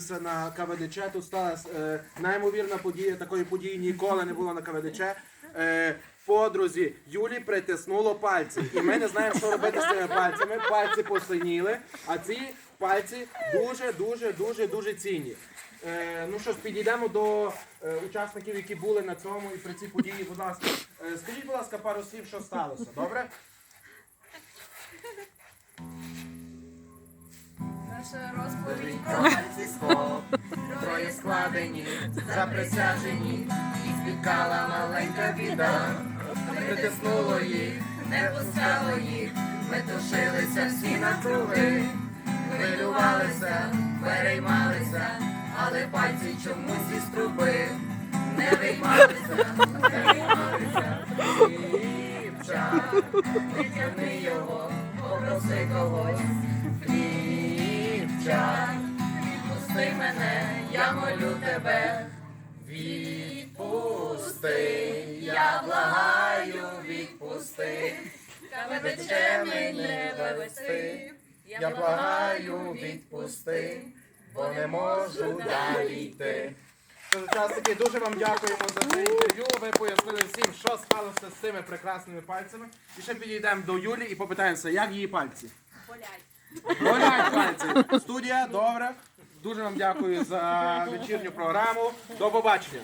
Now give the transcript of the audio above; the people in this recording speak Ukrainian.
Це на КВДЧ. Тут сталася е, неймовірна подія. Такої події ніколи не було на КВДЧ. Е, подрузі Юлі притиснуло пальці. І ми не знаємо, що робити з цими пальцями. Пальці посиніли, а ці пальці дуже, дуже, дуже, дуже цінні. Е, ну що ж, підійдемо до е, учасників, які були на цьому і при цій події. Будь ласка, Е, скажіть, будь ласка, пару слів, що сталося, добре? Наша розповідь Романтисько, троє складені, заприсяжені, їх спіткала маленька біда, притиснуло їх, не пускало їх, метушилися всі навкруги, хвилювалися, переймалися, але пальці чомусь із труби не виймалися, не виймалися. Дівча, витягни його, попроси когось. Дівча, відпусти мене, я молю тебе. Відпусти, я благаю, відпусти. Каведече мене вивести. Я благаю, відпусти, бо не можу далі йти. Тож, Учасники, дуже вам дякуємо за це інтерв'ю. Ви пояснили всім, що сталося з цими прекрасними пальцями. І ще підійдемо до Юлі і попитаємося, як її пальці. болять. Болять пальці. Студія, добре. Дуже вам дякую за вечірню програму. До побачення.